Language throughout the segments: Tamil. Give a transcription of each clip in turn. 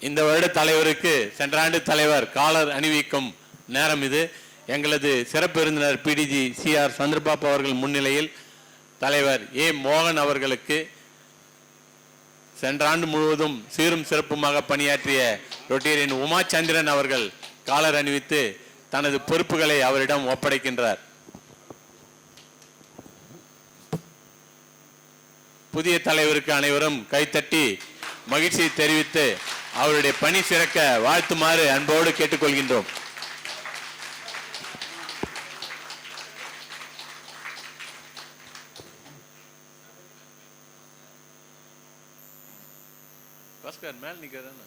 இந்த வருட தலைவருக்கு சென்ற ஆண்டு தலைவர் காலர் அணிவிக்கும் நேரம் இது. எங்களது சிறப்பு விருந்தினர் பிடிஜி சி ஆர் சந்திரபாபு அவர்கள் முன்னிலையில் தலைவர் ஏ மோகன் அவர்களுக்கு சென்ற ஆண்டு முழுவதும் சீரும் சிறப்புமாக பணியாற்றிய ரொட்டேரியன் உமாச்சந்திரன் அவர்கள் காலர் அணிவித்து தனது பொறுப்புகளை அவரிடம் ஒப்படைக்கின்றார். புதிய தலைவருக்கு அனைவரும் கைத்தட்டி மகிழ்ச்சியை தெரிவித்து அவருடைய பணி சிறக்க வாழ்த்துமாறு அன்போடு கேட்டுக்கொள்கின்றோம். பாஸ்கர் மேல் நிக்கிறேன்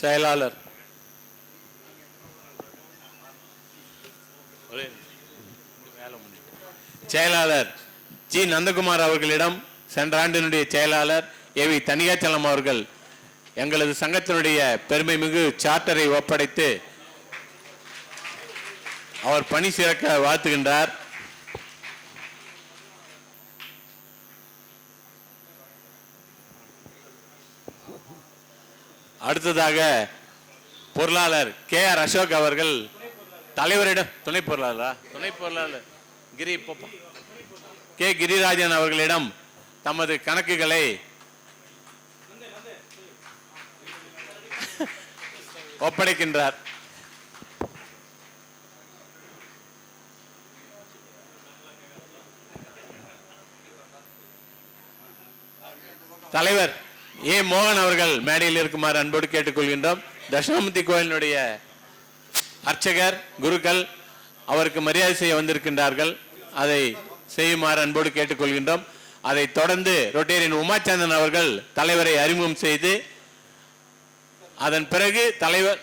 செயலாளர். செயலாளர் ஜி. நந்தகுமார் அவர்களிடம் சென்ற ஆண்டினுடைய செயலாளர் ஏவி தனிகாச்சலம் அவர்கள் எங்களது சங்கத்தினுடைய பெருமை மிகு சார்ட்டரை ஒப்படைத்து அவர் பணி சிறக்க வாழ்த்துகின்றார். அடுத்ததாக பொருளாளர் கே ஆர் அசோக் அவர்கள் தலைவரிடம் துணை பொருளாளரா? துணை பொருளாளர் கிரி கே கிரிராஜன் அவர்களிடம் தமது கணக்குகளை ஒப்படைக்கின்றார். தலைவர் ஏ மோகன் அவர்கள் மேடையில் இருக்குமாறு அன்போடு கேட்டுக்கொள்கின்றோம். தட்சிணாமூர்த்தி கோயிலினுடைய அர்ச்சகர் குருக்கள் அவருக்கு மரியாதை செய்ய வந்திருக்கின்றார்கள். அதை செய்யுமாறு அன்போடு கேட்டுக்கொள்கின்றோம். அதை தொடர்ந்து ரொட்டேரியன் உமாச்சந்திரன் அவர்கள் தலைவரை அறிமுகம் செய்து அதன் பிறகு தலைவர்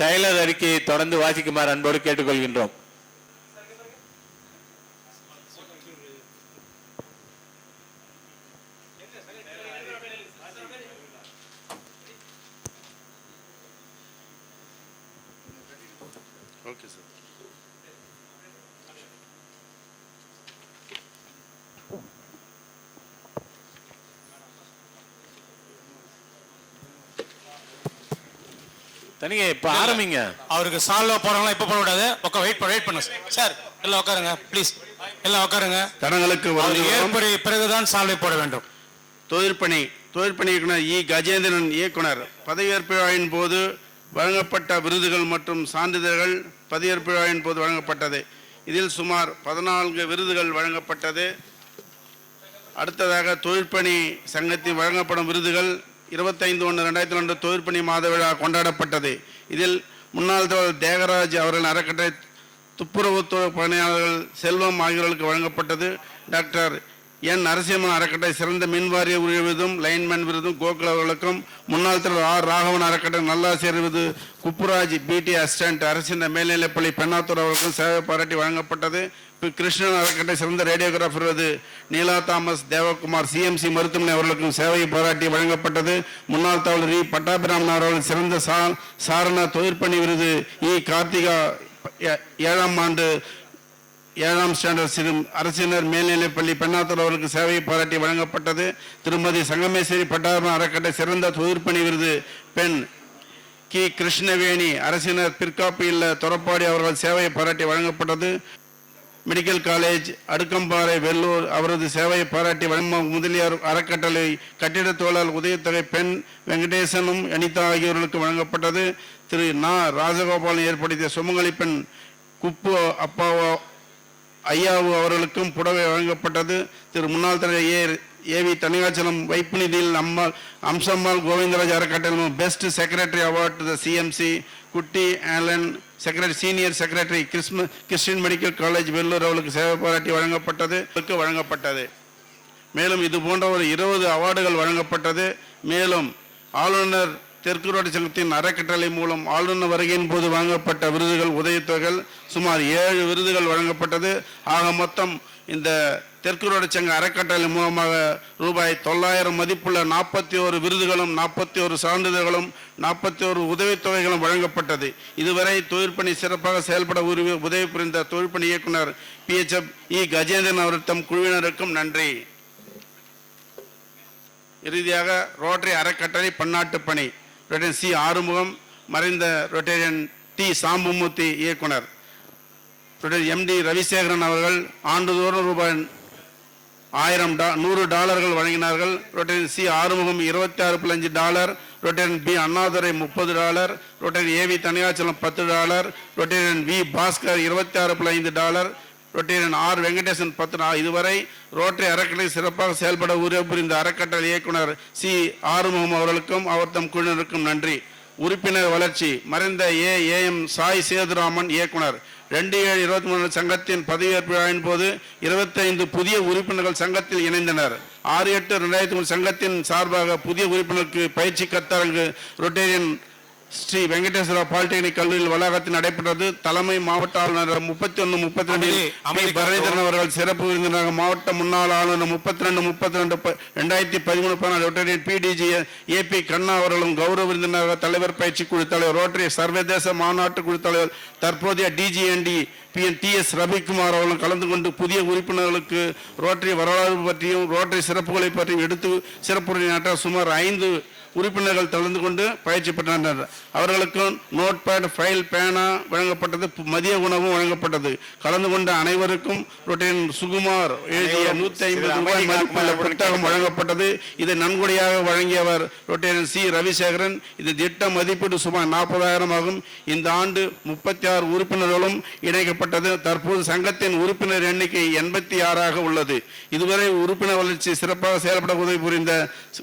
செயலர் அறிக்கையை தொடர்ந்து வாசிக்குமாறு அன்போடு கேட்டுக்கொள்கின்றோம். தனிங்க இப்ப ஆரம்பிங்க. அவருக்கு சால்வா போறாங்களா இப்ப போடக்கூடாது உட்கா வெயிட் பண்ண வெயிட் பண்ண. சார் எல்லாம் உட்காருங்க ப்ளீஸ் எல்லாம் உட்காருங்க. வருகிறோம் ஏற்படி பிறகுதான் சால்வை போட வேண்டும். தொழிற்பணி தொழிற்பணி இயக்குனர் இ. கஜேந்திரன் இயக்குனர். பதவியேற்பு விழாவின் போது வழங்கப்பட்ட விருதுகள் மற்றும் சான்றிதழ்கள் பதவியேற்பு விழாவின் போது வழங்கப்பட்டது. இதில் சுமார் பதினான்கு விருதுகள் வழங்கப்பட்டது. அடுத்ததாக தொழிற்பணி சங்கத்தில் வழங்கப்படும் விருதுகள் இருபத்தைந்து ஒன்று ரெண்டாயிரத்தி ரெண்டு தொழிற்பணி மாத விழா கொண்டாடப்பட்டது. இதில் முன்னாள் தலைவர் தேகராஜ் அவர்கள் அறக்கட்டளை துப்புரவுத்துறை பணியாளர்கள் செல்வம் ஆகியோருக்கு வழங்கப்பட்டது. டாக்டர் என் நரசிம்மன் அறக்கட்டளை சிறந்த மின்வாரிய விருதும் லைன்மேன் விருதும் கோகுல் அவர்களுக்கும் முன்னாள் தலைவர் ஆர் ராகவன் அறக்கட்டளை நல்லாசிரியர் விருது குப்புராஜ் பிடி அசிஸ்டன்ட் அரசின் மேல்நிலைப்பள்ளி பெண்ணாத்தூர் அவர்களுக்கும் சேவை பாராட்டி வழங்கப்பட்டது. கிருஷ்ணன் அறக்கட்டளை சிறந்த ரேடியோகிராஃபர் விருது நீலா தாமஸ் தேவகுமார் சிஎம்சி மருத்துவமனை அவர்களுக்கும் சேவை பாராட்டி வழங்கப்பட்டது. முன்னாள் தவளரி பட்டாபிராமன் அவர்கள் சிறந்த சா சாரண தொழிற்பணி விருது இ கார்த்திகா ஏ- ஏழாம் ஆண்டு ஏழாம் ஸ்டாண்டர்ட் சிறு அரசினர் மேல்நிலைப்பள்ளி பெண்ணாத்தூர் அவர்களுக்கு சேவையை பாராட்டி வழங்கப்பட்டது. திருமதி சங்கமேஸ்வரி பட்டாபிராம் அறக்கட்டளை சிறந்த தொழிற்பணி விருது பெண் கி கிருஷ்ணவேணி அரசினர் பிற்காப்பு இல்ல தொரப்பாடி அவர்கள் சேவையை பாராட்டி வழங்கப்பட்டது. மெடிக்கல் காலேஜ் அடுக்கம்பாறை வெள்ளூர் அவரது சேவையை பாராட்டி வழங்க முதலியார் அறக்கட்டளை கட்டிடத்தோழால் தொழிலாளர் பெண் வெங்கடேசனும் அனிதா ஆகியோர்களுக்கு வழங்கப்பட்டது. திரு நா. ராஜகோபாலன் ஏற்படுத்திய சுமங்கலி பெண் குப்பு அப்பாவோ ஐயாவு அவர்களுக்கும் புடவை வழங்கப்பட்டது. திரு முன்னாள் தலைவர் ஏ. ஏவி தனிகாச்சலம் வைப்பு நிதியில் அம்மாள் அம்சம்மாள் கோவிந்தராஜ் அறக்கட்டளை best secretary award the CMC குட்டி ஆலன் செக்ரட்டரி சீனியர் செக்ரட்டரி கிறிஸ்ம கிறிஸ்டின் மெடிக்கல் காலேஜ் வெள்ளூர் அவளுக்கு சேவை பாராட்டி வழங்கப்பட்டது அவருக்கு வழங்கப்பட்டது. மேலும் இது போன்ற ஒரு இருபது அவார்டுகள் வழங்கப்பட்டது. மேலும் ஆளுநர் தெற்கு ரோடு சங்கத்தின் அறக்கட்டளை மூலம் ஆளுநர் வருகையின் போது வழங்கப்பட்ட விருதுகள் உதவித்தொகைகள் சுமார் ஏழு விருதுகள் வழங்கப்பட்டது. ஆக மொத்தம் இந்த தெற்கு ரோடு சங்க அறக்கட்டளை மூலமாக ரூபாய் தொள்ளாயிரம் மதிப்புள்ள நாற்பத்தி ஒரு விருதுகளும் நாற்பத்தி ஒரு சான்றிதழ்களும் நாற்பத்தி ஒரு உதவித்தொகைகளும் வழங்கப்பட்டது. இதுவரை தொழிற்பணி சிறப்பாக செயல்பட உதவி உதவி புரிந்த தொழிற்பணி இயக்குனர் பிஹெச்எப் இ கஜேந்திரன் அவர் தம் குழுவினருக்கும் நன்றி. இறுதியாக ரோட்டரி அறக்கட்டளை பன்னாட்டு பணி. ரொட்டேரியன் சி ஆறுமுகம் மறைந்த ரொட்டேரியன் டி சாம்புமூர்த்தி இயக்குனர். ரொட்டேரியன் எம்டி ரவிசேகரன் அவர்கள் ஆண்டுதோறும் ரூபாய் ஆயிரம் டா நூறு டாலர்கள் வழங்கினார்கள். ரொட்டேரியன் சி ஆறுமுகம் இருபத்தி ஆறு புள்ளி அஞ்சு டாலர். ரொட்டேரியன் பி அண்ணாதுரை முப்பது டாலர். ரொட்டேரியன் ஏவி தனியாச்சலம் பத்து டாலர். ரொட்டேரியன் வி பாஸ்கர் இருபத்தி ஆறு புள்ளி ஐந்து டாலர். ரொட்டேரியன் ஆர் வெங்கடேசன் பத்து இதுவரை ரோட்டரி அறக்கட்டளை சிறப்பாக செயல்பட உதவி புரிந்த அறக்கட்டளை இயக்குனர் சி ஆறுமுகம் அவர்களுக்கும் அவர் தம் குழுவினருக்கும் நன்றி. உறுப்பினர் வளர்ச்சி மறைந்த ஏ ஏஎம் சாய் சேதுராமன் இயக்குனர். ரெண்டு ஏழு இருபத்தி மூணு சங்கத்தின் பதவியேற்பு விழாவின் போது இருபத்தைந்து புதிய உறுப்பினர்கள் சங்கத்தில் இணைந்தனர். ஆறு எட்டு ரெண்டாயிரத்தி மூணு சங்கத்தின் சார்பாக புதிய உறுப்பினருக்கு பயிற்சி கத்தரங்கு ரொட்டேரியன் ஸ்ரீ வெங்கடேஸ்வரா பாலிடெக்னிக் கல்லூரியில் வளாகத்தில் நடைபெற்றது. தலைமை மாவட்ட ஆளுநர் முப்பத்தி ஒன்று முப்பத்தி ரெண்டு பரணிதரன் அவர்கள் சிறப்பு விருந்தினராக மாவட்ட முன்னாள் ஆளுநர் முப்பத்தி ரெண்டு முப்பத்தி ரெண்டு ரெண்டாயிரத்தி பதிமூணு பதினாலு ரோட்டரி பிடிஜி ஏபி கண்ணா அவர்களும் கௌரவ விருந்தினராக தலைவர் பயிற்சி குழு தலைவர் ரோட்டரி சர்வதேச மாநாட்டு குழு தலைவர் தற்போதைய DGND P N T S Ravikumar அவர்களும் கலந்து கொண்டு புதிய உறுப்பினர்களுக்கு ரோட்டரி வரலாறு பற்றியும் ரோட்டரி சிறப்புகளை பற்றியும் எடுத்து சிறப்புரையாற்ற சுமார் ஐந்து உறுப்பினர்கள் கலந்து கொண்டு பயிற்சி பெற்றனர். அவர்களுக்கும் நோட் பேட் ஃபைல் பேனா வழங்கப்பட்டது மதிய உணவும் வழங்கப்பட்டது. கலந்து கொண்ட அனைவருக்கும் ரொட்டேன் சுகுமார் எழுதிய நூத்தி ஐம்பது ரூபாய் மதிப்புள்ள புத்தகம் வழங்கப்பட்டது. இதை நன்கொடையாக வழங்கியவர் ரொட்டேன் சி. ரவிசேகரன். இது திட்ட மதிப்பீடு சுமார் நாற்பதாயிரம் ஆகும். இந்த ஆண்டு முப்பத்தி ஆறு உறுப்பினர்களும் இணைக்கப்பட்டது. தற்போது சங்கத்தின் உறுப்பினர் எண்ணிக்கை எண்பத்தி ஆறாக உள்ளது. இதுவரை உறுப்பினர் வளர்ச்சி சிறப்பாக செயல்பட உதவி புரிந்த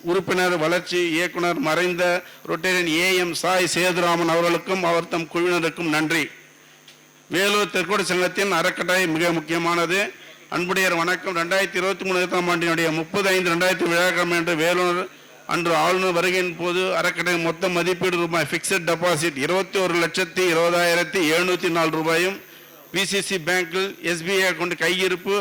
உறுப்பினர் வளர்ச்சி இயக்குனர் மறைந்த Rotarian A M Sai Sethuraman அவர்களுக்கும் அவர் தம் குழுவினருக்கும் நன்றி. வேலூர் தெற்கோடு சங்கத்தின் அறக்கட்டளை மிக முக்கியமானது. அன்புடையர் வணக்கம். ரெண்டாயிரத்தி இருபத்தி மூணு இருபத்தாம் ஆண்டினுடைய முப்பது ஐந்து ரெண்டாயிரத்தி விழாக்கிழமை என்று வேலூர் அன்று ஆளுநர் வருகையின் போது அறக்கட்டளை மொத்த மதிப்பீடு ரூபாய் பிக்சட் டெபாசிட் இருபத்தி ஒரு லட்சத்தி இருபதாயிரத்தி எழுநூற்றி நாலு ரூபாயும் பிசிசி பேங்கில் எஸ்பிஐ அக்கௌண்ட் கையிருப்பு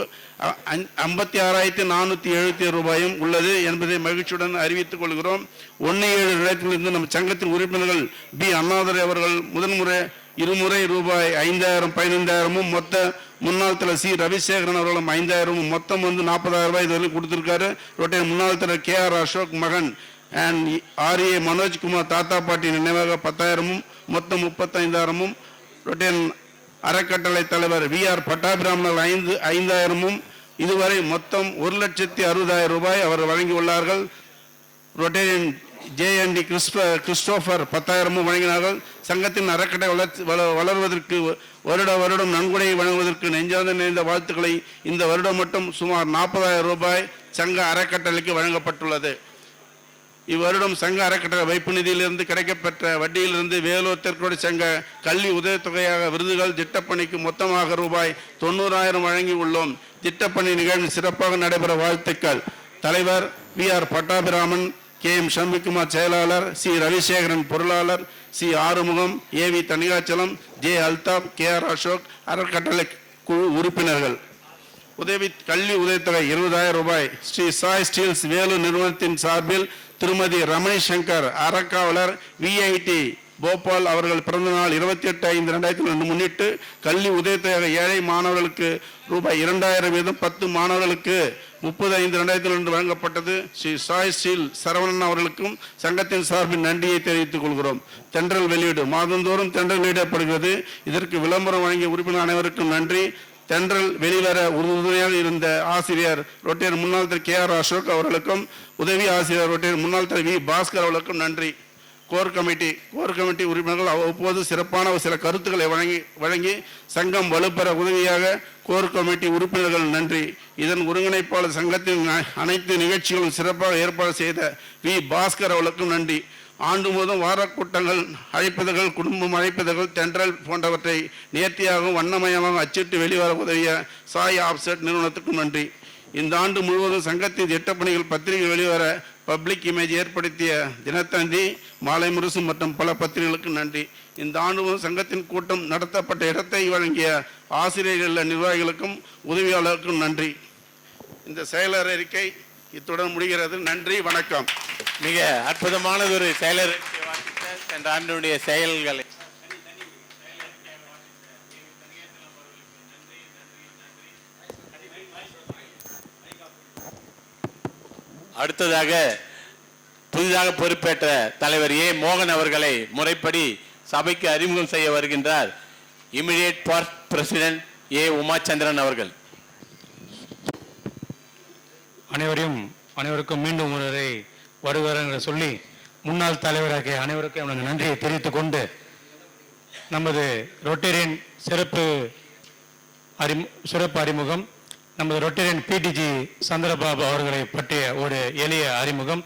ஐம்பத்தி ஆறாயிரத்தி நானூற்றி எழுபத்தி ரூபாயும் உள்ளது என்பதை மகிழ்ச்சியுடன் அறிவித்துக் கொள்கிறோம். ஒன்று ஏழு இடத்திலிருந்து நம் சங்கத்தின் உறுப்பினர்கள் பி. அண்ணாதுரை அவர்கள் முதன்முறை இருமுறை ரூபாய் ஐந்தாயிரம் பதினைந்தாயிரமும் மொத்த முன்னாள் தலைவர் சி. ரவிசேகரன் அவர்களும் ஐந்தாயிரமும் மொத்தம் வந்து நாற்பதாயிரம் ரூபாய் இதுவரையும் கொடுத்துருக்காரு. ரொட்டே முன்னாள் தலைவர் கே. ஆர். அசோக் மகன் அண்ட் ஆர்ஏ மனோஜ்குமார் தாத்தா பாட்டி நினைவாக பத்தாயிரமும் மொத்தம் முப்பத்தைந்தாயிரமும் ரொட்டேன் அறக்கட்டளை தலைவர் வி ஆர் பட்டாபிராமணர் ஐந்து ஐந்தாயிரமும் இதுவரை மொத்தம் ஒரு லட்சத்தி அறுபதாயிரம் ரூபாய் அவர் வழங்கியுள்ளார்கள். ரொட்டேரியன் ஜேஎன்டி கிறிஸ்ப கிறிஸ்டோபர் பத்தாயிரமும் வழங்கினார்கள். சங்கத்தின் அறக்கட்டளை வளர்ச்சி வளர்வதற்கு வருட வருடம் நன்கொடையை வழங்குவதற்கு நெஞ்சார்ந்த நிறைந்த வாழ்த்துக்களை இந்த வருடம் மட்டும் சுமார் நாற்பதாயிரம் ரூபாய் சங்க அறக்கட்டளைக்கு வழங்கப்பட்டுள்ளது. இவ்வருடம் சங்க அறக்கட்டளை வைப்பு நிதியிலிருந்து கிடைக்கப்பெற்ற வட்டியிலிருந்து வேலூர் தெற்கோடு சங்க கல்வி உதவித்தொகையாக விருதுகள் திட்டப்பணிக்கு மொத்தமாக ரூபாய் தொண்ணூறாயிரம் வழங்கி உள்ளோம் திட்டப்பணி நிகழ்வு சிறப்பாக நடைபெற வாழ்த்துக்கள். தலைவர் V R Pattabiraman K M Shanmugakumar செயலாளர் சி ரவிசேகரன் பொருளாளர் C Arumugam A V Thanigachalam J Althaf K R Ashok அறக்கட்டளை குழு உறுப்பினர்கள். உதவி கல்வி உதவித்தொகை இருபதாயிரம் ரூபாய். ஸ்ரீ சாய் ஸ்டீல்ஸ் வேலூர் நிறுவனத்தின் சார்பில் திருமதி ரமணி சங்கர் அறக்காவலர் விஐடி போபால் அவர்கள் பிறந்த நாள் இருபத்தி எட்டு ஐந்து ரெண்டாயிரத்தி ரெண்டு முன்னிட்டு கல்வி உதவித்தொகை ஏழை மாணவர்களுக்கு ரூபாய் இரண்டாயிரம் வீதம் பத்து மாணவர்களுக்கு முப்பது ஐந்து ரெண்டாயிரத்தி ரெண்டு வழங்கப்பட்டது. ஸ்ரீ சாய் சீல் சரவணன் அவர்களுக்கும் சங்கத்தின் சார்பில் நன்றியை தெரிவித்துக் கொள்கிறோம். தென்றல் வெளியீடு மாதந்தோறும் தென்றல் வெளியிடப்படுகிறது. இதற்கு விளம்பரம் வழங்கிய உறுப்பினர் அனைவருக்கும் நன்றி. தென்றல் வெளிவர உறுதுணையாக இருந்த ஆசிரியர் ரொட்டையர் முன்னாள் திரு கே ஆர் அசோக் அவர்களுக்கும் உதவி ஆசிரியர் ரொட்டையர் முன்னாள் திரு வி. பாஸ்கர் அவர்களுக்கும் நன்றி. கோர் கமிட்டி கோர் கமிட்டி உறுப்பினர்கள் அவ்வப்போது சிறப்பான சில கருத்துக்களை வழங்கி வழங்கி சங்கம் வலுப்பெற உதவியாக கோர் கமிட்டி உறுப்பினர்கள் நன்றி. இதன் ஒருங்கிணைப்பாளர் சங்கத்தின் அனைத்து நிகழ்ச்சிகளும் சிறப்பாக ஏற்பாடு செய்த வி. பாஸ்கர் அவர்களுக்கும் நன்றி. ஆண்டு முழுவதும் வாரக்கூட்டங்கள் அழைப்பதுகள் குடும்பம் அழைப்பதுகள் தென்றல் போன்றவற்றை நேர்த்தியாகவும் வண்ணமயமாகவும் அச்சிட்டு வெளிவர உதவிய சாய் ஆப்செட் நிறுவனத்துக்கும் நன்றி. இந்த ஆண்டு முழுவதும் சங்கத்தின் திட்டப்பணிகள் பத்திரிகை வெளிவர பப்ளிக் இமேஜ் ஏற்படுத்திய தினத்தந்தி மாலை முரசு மற்றும் பல பத்திரிகைகளுக்கு நன்றி. இந்த ஆண்டு சங்கத்தின் கூட்டம் நடத்தப்பட்ட இடத்தை வழங்கிய ஆசிரியர்கள் நிர்வாகிகளுக்கும் உதவியாளருக்கும் நன்றி. இந்த செயலர் அறிக்கை இத்துடன் முடிகிறது. நன்றி வணக்கம். மிக அற்புதமானதொரு செயலர் சென்ற ஆண்டினுடைய செயல்களை அடுத்ததாக புதிதாக பொறுப்பேற்ற தலைவர் ஏ மோகன் அவர்களை முறைப்படி சபைக்கு அறிமுகம் செய்ய வருகின்றார். Immediate past president A Umachandran அவர்கள். அனைவரையும் அனைவருக்கும் மீண்டும் ஒருவரை வருவார் என்று சொல்லி முன்னாள் தலைவராகிய அனைவருக்கும் எனக்கு நன்றியை தெரிவித்துக் கொண்டு நமது ரொட்டேரியன் சிறப்பு அறிமு சிறப்பு அறிமுகம் நமது ரொட்டேரியன் பிடிஜி சந்திரபாபு அவர்களை பற்றிய ஒரு எளிய அறிமுகம்.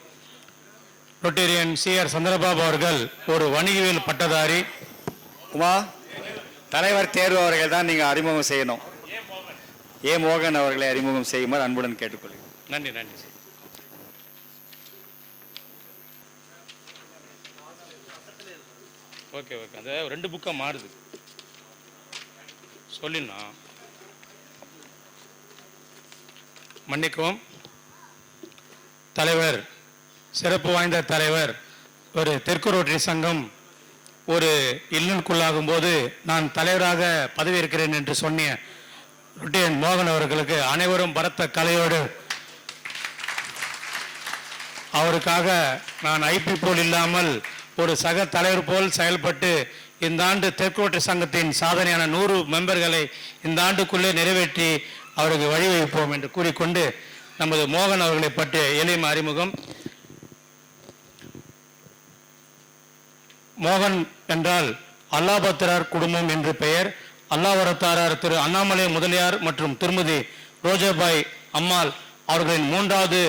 ரொட்டேரியன் சிஆர் சந்திரபாபு அவர்கள் ஒரு வணிகவியல் பட்டதாரி. உமா தலைவர் தேர்வு அவர்கள் தான் நீங்கள் அறிமுகம் செய்யணும். ஏ மோகன் அவர்களை அறிமுகம் செய்யுமாறு அன்புடன் கேட்டுக்கொள்கிறேன். நன்றி நன்றி. Okay okay. அந்த ரெண்டு புக்காக மாறுது. சொல்லிடலாம். மன்னிக்கவும். தலைவர் சிறப்பு வாய்ந்த தலைவர் ஒரு தெற்கு ரோட்டரி சங்கம் ஒரு இல்லனுக்குள்ளாகும் போது நான் தலைவராக பதவியேற்கிறேன் என்று சொன்னிய ரொட்டியன் மோகன் அவர்களுக்கு அனைவரும் பரத்த கலையோடு அவருக்காக நான் ஐபி போல் இல்லாமல் ஒரு சக தலைவர் போல் செயல்பட்டு இந்த ஆண்டு தெற்கோட்டை சங்கத்தின் சாதனையான நூறு மெம்பர்களை இந்த ஆண்டுக்குள்ளே நிறைவேற்றி அவருக்கு வழிவகுப்போம் என்று கூறிக்கொண்டு நமது மோகன் அவர்களை பற்றிய எளிய அறிமுகம். மோகன் என்றால் அல்லாபத்திரார் குடும்பம் என்று பெயர். அல்லாவரத்தாரார் திரு அண்ணாமலை முதலியார் மற்றும் திருமதி ரோஜாபாய் அம்மாள் அவர்களின் மூன்றாவது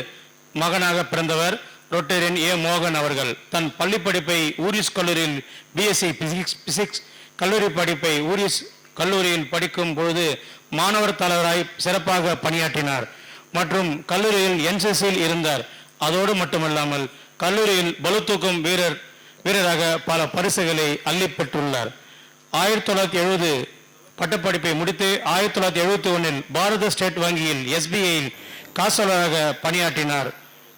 மகனாக பிறந்தவர் ரொட்டேரியன் ஏ மோகன் அவர்கள். தன் பள்ளி படிப்பை ஊரிஸ் கல்லூரியில் பிஎஸ்சி பிசிக்ஸ் பிசிக்ஸ் கல்லூரி படிப்பை ஊரிஸ் கல்லூரியில் படிக்கும் பொழுது மாணவர் தலைவராய் சிறப்பாக பணியாற்றினார். மற்றும் கல்லூரியில் என்சிசியில் இருந்தார். அதோடு மட்டுமல்லாமல் கல்லூரியில் பலுத்தூக்கும் வீரர் வீரராக பல பரிசுகளை அள்ளி பெற்றுள்ளார். ஆயிரத்தி தொள்ளாயிரத்தி எழுபது பட்டப்படிப்பை முடித்து ஆயிரத்தி தொள்ளாயிரத்தி எழுபத்தி ஒன்றில் பாரத ஸ்டேட் வங்கியில் எஸ்பிஐயில் காசோலராக பணியாற்றினார்.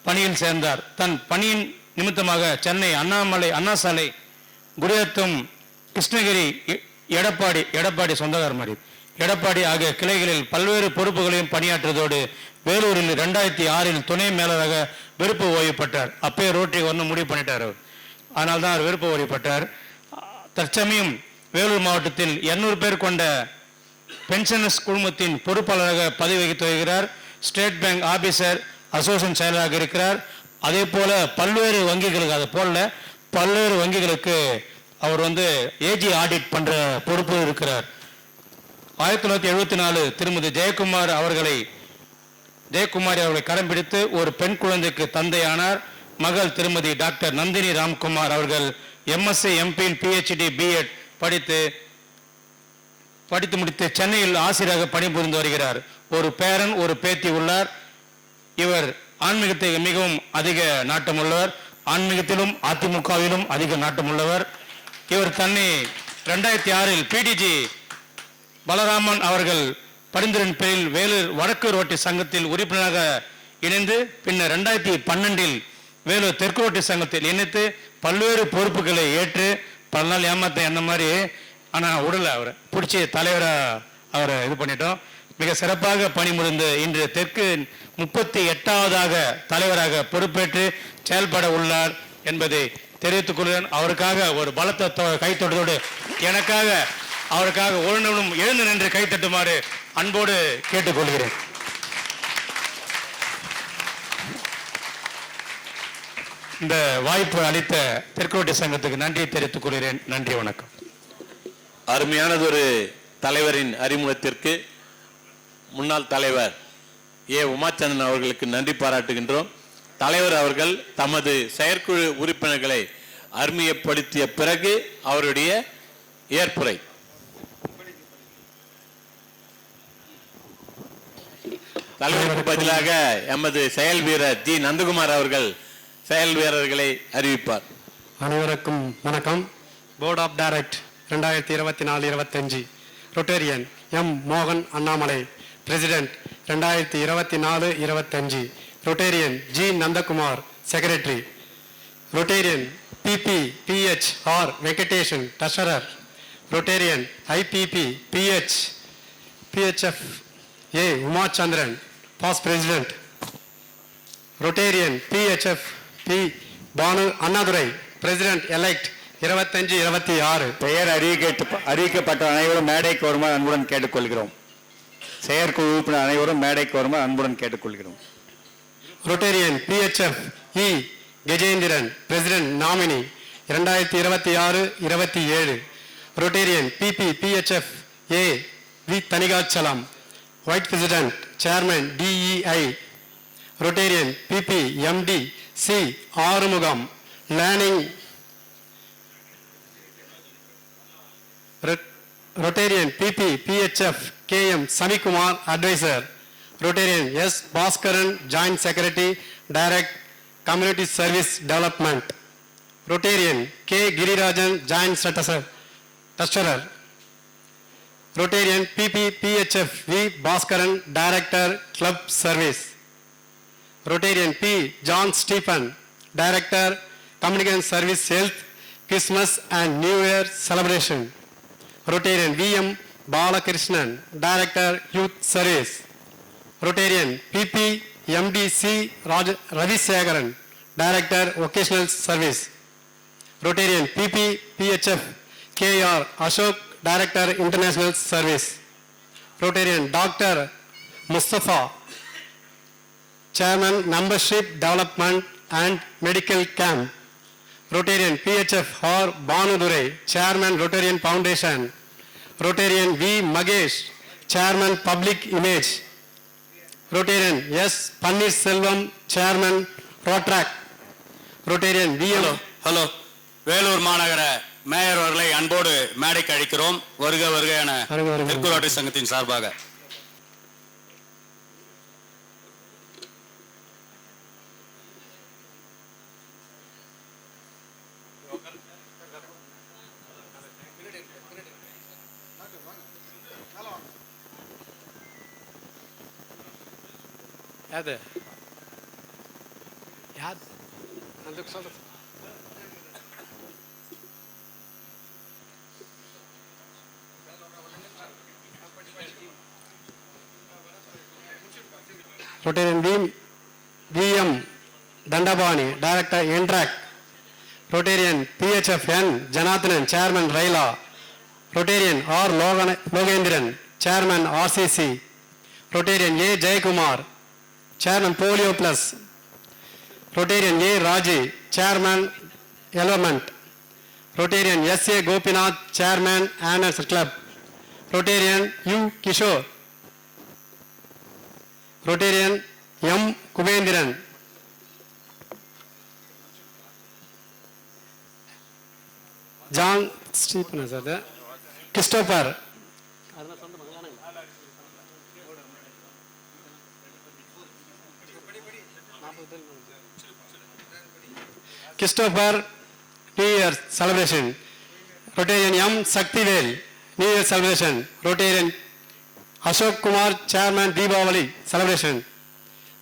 பணியில் சேர்ந்தார். தன் பணியின் நிமித்தமாக சென்னை அண்ணாமலை அண்ணா சாலை குடியாத்தம் கிருஷ்ணகிரி எ- எடப்பாடி எடப்பாடி சொந்தக்கார மாதிரி. எடப்பாடி ஆகிய கிளைகளில் பல்வேறு பொறுப்புகளையும் பணியாற்றியதோடு வேலூரில் ரெண்டாயிரத்தி ஆறில் துணை மேலராக விருப்ப ஓய்வு பெற்றார். அப்பயே ரோட்டரி ஒன்று முடிவு பண்ணிட்டார். அவர் அதனால தான் அவர் விருப்ப ஓய்வு பெற்றார். தற்சமயம் வேலூர் மாவட்டத்தில் 200 பேர் கொண்ட பென்ஷனர்ஸ் குழுமத்தின் பொறுப்பாளராக பதவி வகித்து வருகிறார். ஸ்டேட் பேங்க் ஆபீசர் அசோசியேஷன் செயலராக இருக்கிறார். அதே போல் பல்வேறு வங்கிகளுக்கு அதை போல பல்வேறு வங்கிகளுக்கு அவர் வந்து ஏஜி ஆடிட் பண்ணுற பொறுப்பு இருக்கிறார். ஆயிரத்தி தொள்ளாயிரத்தி எழுபத்தி நாலு திருமதி ஜெயக்குமார் அவர்களை ஜெயக்குமாரி அவர்களை கரம் பிடித்து ஒரு பெண் குழந்தைக்கு தந்தையானார். மகள் திருமதி டாக்டர் நந்தினி ராம்குமார் அவர்கள் எம்எஸ்சி எம்பின் பிஹெச்டி பிஎட் படித்து படித்து முடித்து சென்னையில் ஆசிரியராக பணிபுரிந்து வருகிறார். ஒரு பேரன் ஒரு பேத்தி உள்ளார். இவர் ஆன்மீகத்தை மிகவும் அதிக நாட்டமுள்ளவர். ஆன்மீகத்திலும் அதிமுகவிலும் அதிக நாட்டமுள்ளவர். இவர் தன்னை ரெண்டாயிரத்தி ஆறில் பிடிஜி பலராமன் அவர்கள் பரிந்துரையின் பேரில் வேலூர் வடக்கு ரோட்டி சங்கத்தில் உறுப்பினராக இணைந்து பின்னர் ரெண்டாயிரத்தி பன்னெண்டில் வேலூர் தெற்கு ரோட்டி சங்கத்தில் இணைத்து பல்வேறு பொறுப்புகளை ஏற்று பல நாள் ஏமாத்த என்ன மாதிரி ஆனால் உடலை அவரை பிடிச்சி தலைவராக அவரை இது பண்ணிட்டோம். மிக சிறப்பாக பணிபுரிந்து இன்று தெற்கு முப்பத்தி எட்டாவதாக தலைவராக பொறுப்பேற்று செயல்பட உள்ளார் என்பதை தெரிவித்துக் கொள்கிறேன். அவருக்காக ஒரு பலத்த தொ- கைத்தொட்டதோடு எனக்காக அவருக்காக ஒரு நிமிடம் எழுந்து நின்று கைத்தட்டுமாறு அன்போடு கேட்டுக்கொள்கிறேன். இந்த வாய்ப்பு அளித்த தெற்குவட்டி சங்கத்துக்கு நன்றி தெரிவித்துக் கொள்கிறேன். நன்றி வணக்கம். அருமையானதொரு தலைவரின் அறிமுகத்திற்கு முன்னாள் தலைவர் ஏ உமாச்சந்திரன் அவர்களுக்கு நன்றி பாராட்டுகின்றோம். தலைவர் அவர்கள் தமது செயற்குழு உறுப்பினர்களை அருமையப்படுத்திய பிறகு அவருடைய ஏற்புரை. தலைவருக்கு பதிலாக எமது செயல் வீரர் ஜி நந்தகுமார் அவர்கள் செயல் வீரர்களை அறிவிப்பார். அனைவருக்கும் வணக்கம். போர்ட் ஆஃப் டைரக்ட் ரெண்டாயிரத்தி இருபத்தி நாலு இருபத்தஞ்சு ரொட்டேரியன் எம் மோகன் அண்ணாமலை பிரசிடென்ட் ரெண்டாயிரத்தி இருபத்தி நாலு இருபத்தஞ்சு Rotarian G Nandakumar secretary Rotarian PP PH R Venkatesan treasurer Rotarian IPP PH PHF A Umachandran past president Rotarian PHF P Banu Annadurai president elect இருபத்தஞ்சு இருபத்தி ஆறு. பெயர் அறிவிக்க அறிவிக்கப்பட்ட அனைவரும் மேடைக்கு வருமாறு அன்புடன் கேட்டுக்கொள்கிறோம். செயற்குழு உறுப்பினர் அனைவரும் மேடைக்கு வருமாறு அன்புடன் கேட்டுக்கொள்கிறோம். Rotarian PHF E e, Gajendran president nominee இரண்டாயிரத்தி இருபத்தி ஆறு இருபத்தி ஏழு. Rotarian PP PHF A V Thanigachalam vice president chairman DEI Rotarian PP MD C Arumugam. Learning Rotarian PP PHF KM Sanikumar advisor Rotarian S Baskaran joint secretary direct community service development Rotarian K Girirajan joint ஸ்டட்டசர் treasurer Rotarian PP PHF V Baskaran director club service Rotarian P John Stephen director communication service health Christmas and new year celebration Rotarian V.M. Balakrishnan, Director Youth Service. Rotarian P.P. M.D.C. Ravi Sagaran, Director Vocational Service. Rotarian P.P. P.H.F. K.R. Ashok, Director International Service. Rotarian Dr. Mustafa, Chairman Membership Development and Medical Camp. Rotarian phf or banudurai chairman rotarian foundation rotarian v magesh chairman public image rotarian s pannirselvam chairman rotrac rotarian vm hello Vellore மாநகர மேயர் அவர்களை அன்போடு மேடைக்கு அழைக்கிறோம் வருக வருக என. தெற்கு ரோட்டரி சங்கத்தின் சார்பாக याद है याद रोटेरियन बीम B M director एंट्रा Rotarian P H F N Janardhan chairman RYLA Rotarian R लोग Lokendran chairman RCC Rotarian A Jayakumar Chairman Polio Plus. Rotarian A. Raji, Chairman Element. Rotarian S. A. Gopinath, Chairman Anners Club. Rotarian U. Kishore. Rotarian M. Kubendran. John Stephen, sir. Christopher. Christopher new year celebration Rotarian M Sakthivel new year celebration Rotarian Ashok Kumar chairman Deepavali celebration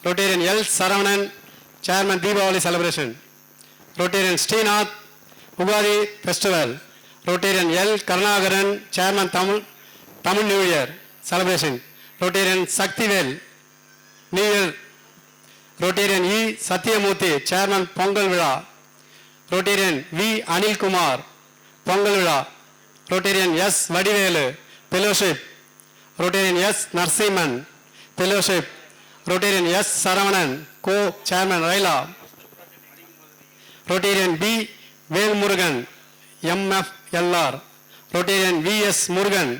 Rotarian L Saravanan chairman Deepavali celebration Rotarian Srinath Ugadi festival Rotarian L Karunakaran chairman Tamil Tamil new year celebration Rotarian Sakthivel new year Rotarian E Sathyamoorthy chairman Pongal விழா ரொட்டேரியன் வி அனில்குமார் பொங்கல் விழா Rotarian S Vadivelu fellowship Rotarian S Narasimhan fellowship Rotarian S Saravanan co chairman RYLA Rotarian P Velmurugan MFLR Rotarian V S Murugan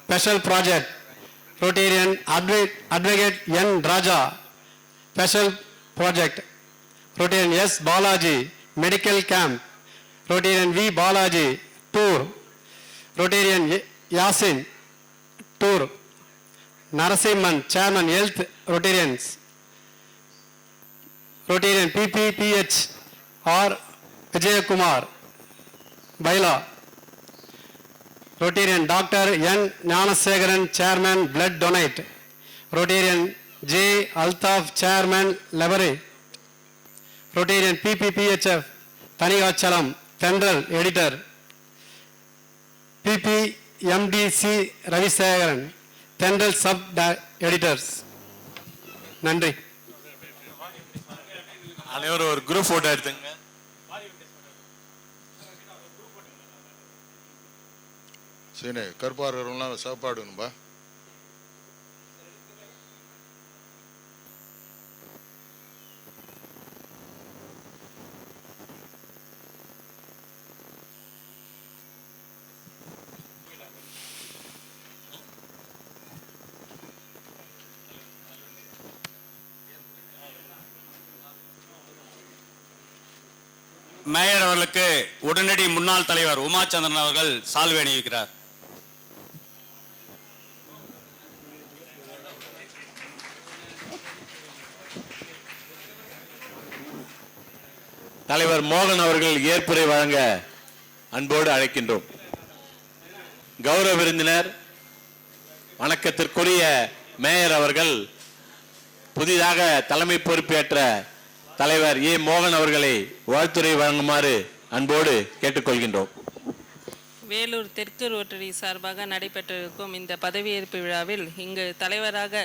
special project Rotarian அட்வே advocate N Raja special project Rotarian S Balaji medical camp. Rotarian V. Balaji, tour. Rotarian Yasin, tour. Narasimhan, chairman, health Rotarians. Rotarian PPPH, R. Vijay Kumar, Baila. Rotarian Dr. N. Nanasegaran, chairman, blood donate. Rotarian J. Altaf, chairman, laboratory. Library. Rotarian PPPHF, Tanigachalam, Tendral, Editor. PPMDC Ravisegaran, Tendral Sub Editors. நன்றி அனைவரும் ஒரு குரூப் போட்டோ எடுத்துங்க சரி கருப்பா இருக்கிறவங்களாம் சாப்பாடுங்கப்பா மேயர் அவர்களுக்கு உடனடி முன்னாள் தலைவர் உமாச்சந்திரன் அவர்கள் சால்வை அணிவிக்கிறார். தலைவர் மோகன் அவர்கள் ஏற்புரை வழங்க அன்போடு அழைக்கின்றோம். கௌரவ விருந்தினர் வணக்கத்திற்குரிய மேயர் அவர்கள் புதிதாக தலைமை பொறுப்பேற்ற தலைவர் ஏ மோகன் அவர்களை வாழ்த்துரை வழங்குமாறு அன்போடு கேட்டுக்கொள்கின்றோம். வேலூர் தெற்கு ரோட்டரி சார்பாக நடைபெற்றிருக்கும் இந்த பதவியேற்பு விழாவில் இங்கு தலைவராக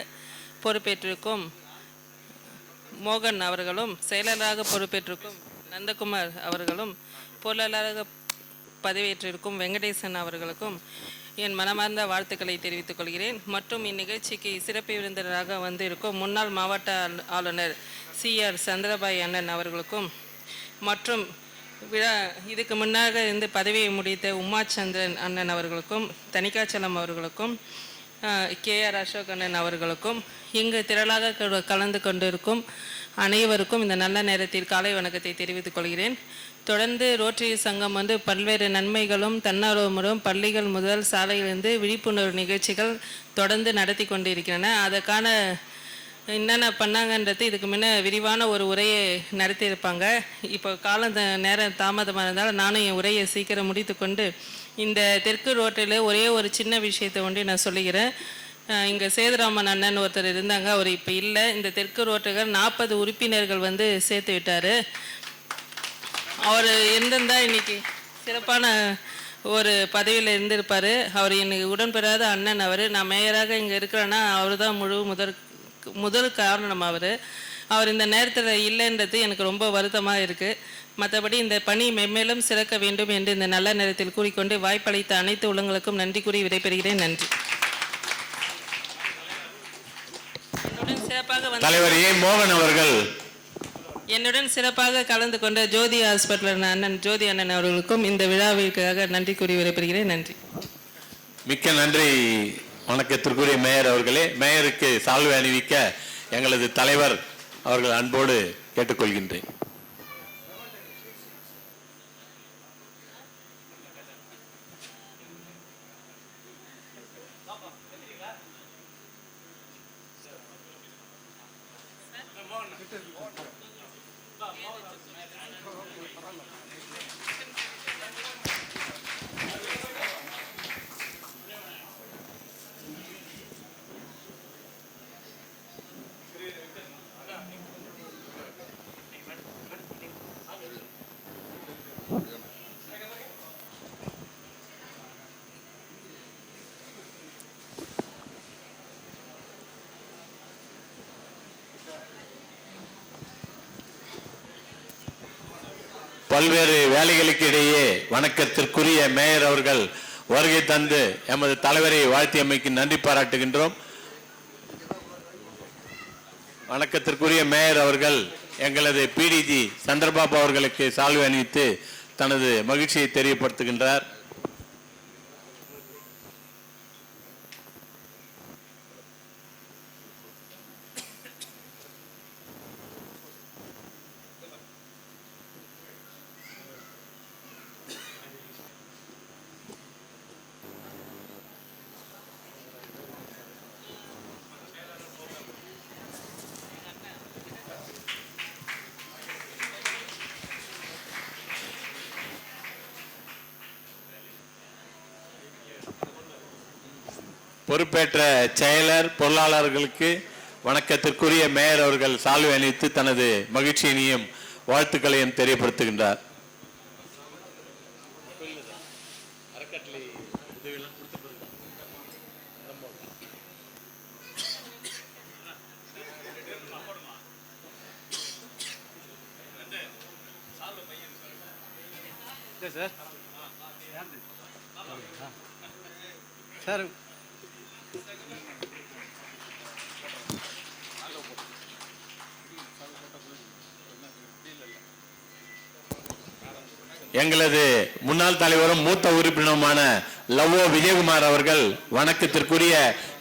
பொறுப்பேற்றிருக்கும் மோகன் அவர்களும் செயலராக பொறுப்பேற்றிருக்கும் நந்தகுமார் அவர்களும் பொருளாளராக பதவியேற்றிருக்கும் வெங்கடேசன் அவர்களுக்கும் என் மனமார்ந்த வாழ்த்துக்களை தெரிவித்துக் கொள்கிறேன். மற்றும் இந்நிகழ்ச்சிக்கு சிறப்பு விருந்தினராக வந்திருக்கும் முன்னாள் மாவட்ட ஆளு- ஆளுநர் சி. ஆர். சந்திரபாய் அண்ணன் அவர்களுக்கும் மற்றும் விழா இதுக்கு முன்னாக இருந்து பதவியை முடித்த உமாச்சந்திரன் அண்ணன் அவர்களுக்கும் தனிகாச்சலம் அவர்களுக்கும் கே. ஆர். அசோக் அண்ணன் அவர்களுக்கும் இங்கு திரளாக கலந்து கொண்டிருக்கும் அனைவருக்கும் இந்த நல்ல நேரத்தில் காலை வணக்கத்தை தெரிவித்துக் கொள்கிறேன். தொடர்ந்து ரோட்டரி சங்கம் வந்து பல்வேறு நன்மைகளும் தன்னார்வமும் பள்ளிகள் முதல் சாலையிலிருந்து விழிப்புணர்வு நிகழ்ச்சிகள் தொடர்ந்து நடத்தி கொண்டிருக்கின்றன. அதற்கான என்னென்ன பண்ணாங்கன்றது இதுக்கு முன்ன விரிவான ஒரு உரையை நடத்தியிருப்பாங்க. இப்போ காலம் நேரம் தாமதமாக இருந்தாலும் நானும் என் உரையை சீக்கிரம் முடித்துக்கொண்டு இந்த தெற்கு ரோட்டில் ஒரே ஒரு சின்ன விஷயத்தை ஒன்று நான் சொல்லிக்கிறேன் இங்கே சேதுராமன் அண்ணன் ஒருத்தர் இருந்தாங்க. அவர் இப்போ இல்லை. இந்த தெற்கு ரோட்டுகள் நாற்பது உறுப்பினர்கள் வந்து சேர்த்து விட்டார். அவர் இருந்திருந்தா இன்னைக்கு சிறப்பான ஒரு பதவியில் இருந்திருப்பார். அவர் எனக்கு உடன்பெறாத அண்ணன் அவர். நான் மேயராக இங்கே இருக்கிறேன்னா அவர் தான் முழு முதற் முதல் காரணம் அவர். அவர் இந்த நேரத்தில் இல்லைன்றது எனக்கு ரொம்ப வருத்தமாக இருக்குது மற்றபடி இந்த பணி மென்மேலும் சிறக்க வேண்டும் என்று இந்த நல்ல நேரத்தில் கூறிக்கொண்டு வாய்ப்பளித்த அனைத்து உள்ளங்களுக்கும் நன்றி கூறி விடைபெறுகிறேன். நன்றி. சிறப்பாக வந்து தலைவர் ஏ மோகன் அவர்கள் என்னுடன் சிறப்பாக கலந்து கொண்ட ஜோதி ஹாஸ்பிட்டல் அண்ணன் ஜோதி அண்ணன் அவர்களுக்கும் இந்த விழாவிற்காக நன்றி கூறி விடைபெறுகிறேன். நன்றி. மிக்க நன்றி. வணக்கத்திற்குரிய மேயர் அவர்களே மேயருக்கு சால்வை அணிவிக்க எங்களது தலைவர் அவர்கள் அன்போடு கேட்டுக்கொள்கின்றேன். பல்வேறு வேலைகளுக்கு இடையே வணக்கத்திற்குரிய மேயர் அவர்கள் வருகை தந்து எமது தலைவரை வாழ்த்தியமைக்கு நன்றி பாராட்டுகின்றோம். வணக்கத்திற்குரிய மேயர் அவர்கள் எங்களது பிடிஜி சந்திரபாபு அவர்களுக்கு சால்வை அணிவித்து தனது மகிழ்ச்சியை தெரியப்படுத்துகின்றார். பொறுப்பேற்ற செயலர் பொருளாளர்களுக்கு வணக்கத்திற்குரிய மேயர் அவர்கள் சால்வை அணிவித்து தனது மகிழ்ச்சியினையும் வாழ்த்துக்களையும் தெரியப்படுத்துகின்றார் சார் எங்களது முன்னாள் தலைவரும் மூத்த உறுப்பினருமான லவ்வோ விஜயகுமார் அவர்கள் வணக்கத்திற்குரிய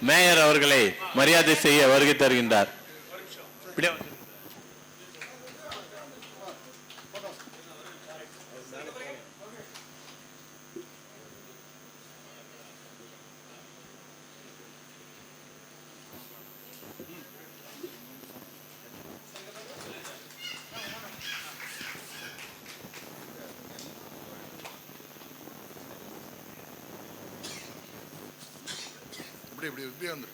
மேயர் அவர்களை மரியாதை செய்ய வருகை தருகின்றார். Leandro.